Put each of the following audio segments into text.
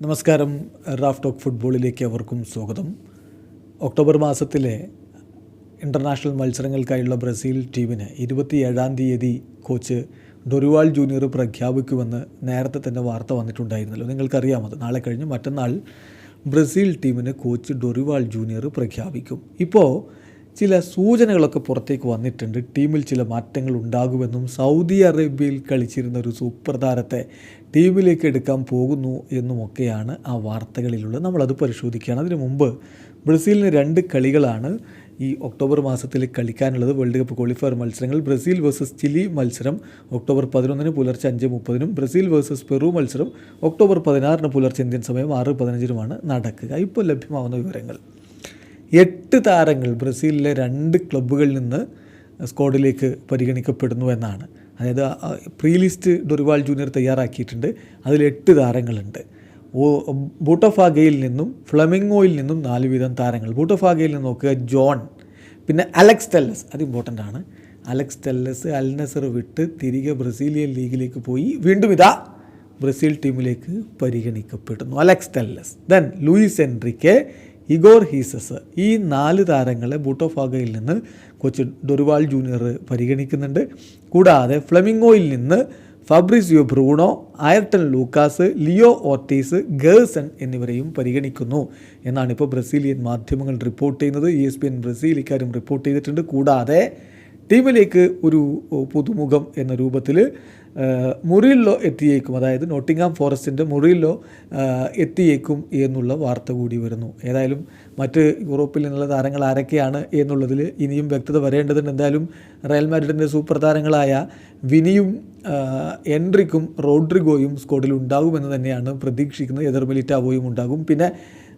നമസ്കാരം. Raf talk ഫുട്ബോളിലേക്ക് അവർക്കും സ്വാഗതം. ഒക്ടോബർ മാസത്തിലെ ഇന്റർനാഷണൽ മത്സരങ്ങൾക്കായുള്ള ബ്രസീൽ ടീമിന് ഇരുപത്തിയേഴാം തീയതി കോച്ച് ഡൊരുവാൾ ജൂനിയർ പ്രഖ്യാപിക്കുമെന്ന് നേരത്തെ തന്നെ വാർത്ത വന്നിട്ടുണ്ടായിരുന്നല്ലോ. നിങ്ങൾക്കറിയാം അത് നാളെ കഴിഞ്ഞ് മറ്റന്നാൾ ബ്രസീൽ ടീമിന് കോച്ച് ഡൊറിവാൾ ജൂനിയർ പ്രഖ്യാപിക്കും. ഇപ്പോൾ ചില സൂചനകളൊക്കെ പുറത്തേക്ക് വന്നിട്ടുണ്ട്. ടീമിൽ ചില മാറ്റങ്ങൾ ഉണ്ടാകുമെന്നും സൗദി അറേബ്യയിൽ കളിച്ചിരുന്ന ഒരു സൂപ്പർ താരത്തെ ടീമിലേക്ക് എടുക്കാൻ പോകുന്നു എന്നുമൊക്കെയാണ് ആ വാർത്തകളിലുള്ളത്. നമ്മളത് പരിശോധിക്കുകയാണ്. അതിനു മുമ്പ് ബ്രസീലിന് രണ്ട് കളികളാണ് ഈ ഒക്ടോബർ മാസത്തിൽ കളിക്കാനുള്ളത്. വേൾഡ് കപ്പ് ക്വാളിഫയർ മത്സരങ്ങൾ ബ്രസീൽ വേഴ്സസ് ചിലി മത്സരം ഒക്ടോബർ പതിനൊന്നിന് പുലർച്ചെ അഞ്ച് മുപ്പതിനും ബ്രസീൽ വേഴ്സസ് പെറു മത്സരം ഒക്ടോബർ പതിനാറിന് പുലർച്ചെ ഇന്ത്യൻ സമയം ആറ് പതിനഞ്ചിനുമാണ് നടക്കുക. ഇപ്പോൾ ലഭ്യമാവുന്ന വിവരങ്ങൾ. എട്ട് താരങ്ങൾ ബ്രസീലിലെ രണ്ട് ക്ലബ്ബുകളിൽ നിന്ന് സ്ക്വാഡിലേക്ക് പരിഗണിക്കപ്പെടുന്നു എന്നാണ്. അതായത് പ്രീ ലിസ്റ്റ് ഡൊറിവാൾ ജൂനിയർ തയ്യാറാക്കിയിട്ടുണ്ട്. അതിൽ എട്ട് താരങ്ങളുണ്ട്. ബൂട്ടോഫാഗയിൽ നിന്നും ഫ്ലമിംഗോയിൽ നിന്നും നാല് വീതം താരങ്ങൾ. ബൂട്ടഫാഗയിൽ നിന്ന് നോക്കുക ജോൺ പിന്നെ അലക്സ് ടെല്ലസ്. അത് ഇമ്പോർട്ടന്റ് ആണ്. അലക്സ് ടെല്ലസ് അൽനസർ വിട്ട് തിരികെ ബ്രസീലിയൻ ലീഗിലേക്ക് പോയി. വീണ്ടും ഇതാ ബ്രസീൽ ടീമിലേക്ക് പരിഗണിക്കപ്പെടുന്നു Alex Telles. Then Luiz Henrique Igor Jesus ഈ നാല് താരങ്ങളെ ബൂട്ടോഫാഗയിൽ നിന്ന് കൊച്ച് ഡൊറിവാൾ ജൂനിയർ പരിഗണിക്കുന്നുണ്ട്. കൂടാതെ ഫ്ലമിംഗോയിൽ നിന്ന് Fabricio Bruno Ayrton Lucas Leo Ortiz Gerson എന്നിവരെയും പരിഗണിക്കുന്നു. എന്നാണ് ഇപ്പോൾ ബ്രസീലിയൻ മാധ്യമങ്ങൾ റിപ്പോർട്ട് ചെയ്യുന്നത്. E S P N Brazil ഇക്കാര്യം റിപ്പോർട്ട് ചെയ്തിട്ടുണ്ട്. കൂടാതെ ടീമിലേക്ക് ഒരു പുതുമുഖം എന്ന രൂപത്തിൽ മുറിയിലോ എത്തിയേക്കും അതായത് നോട്ടിങ്ങാം ഫോറസ്റ്റിന്റെ മുറിയിലോ എത്തിയേക്കും എന്നുള്ള വാർത്ത കൂടി വരുന്നു. ഏതായാലും മറ്റ് യൂറോപ്പിൽ നിന്നുള്ള താരങ്ങൾ ആരൊക്കെയാണ് എന്നുള്ളതിൽ ഇനിയും വ്യക്തത വരേണ്ടതുണ്ട്. എന്തായാലും റയൽ മാഡ്രിഡിന്റെ സൂപ്പർ താരങ്ങളായ വിനിയും എൻട്രിക്കും റോഡ്രിഗോയും സ്ക്വാഡിൽ ഉണ്ടാകുമെന്ന് തന്നെയാണ് പ്രതീക്ഷിക്കുന്നത്. എതിർ മിലിറ്റാവോയും ഉണ്ടാകും. പിന്നെ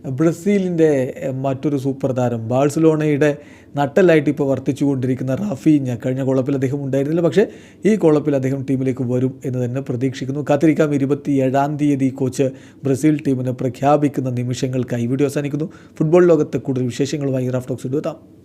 ബ്രസീലിന്റെ മറ്റൊരു സൂപ്പർ താരം ബാഴ്സലോണയുടെ നട്ടലായിട്ട് ഇപ്പോൾ വർത്തിച്ചു കൊണ്ടിരിക്കുന്ന റാഫീഞ്ഞ കഴിഞ്ഞ കുളപ്പിൽ അദ്ദേഹം ഉണ്ടായിരുന്നില്ല. പക്ഷേ ഈ കുളപ്പിൽ അദ്ദേഹം ടീമിലേക്ക് വരും എന്ന് തന്നെ പ്രതീക്ഷിക്കുന്നു. കാത്തിരിക്കാം. ഇരുപത്തി ഏഴാം തീയതി കോച്ച് ബ്രസീൽ ടീമിനെ പ്രഖ്യാപിക്കുന്ന നിമിഷങ്ങൾക്കായി വീഡിയോ അവസാനിക്കുന്നു. ഫുട്ബോൾ ലോകത്തെ കൂടുതൽ വിശേഷങ്ങളുമായി റാഫ്റ്റോക്സ് എടുത്താം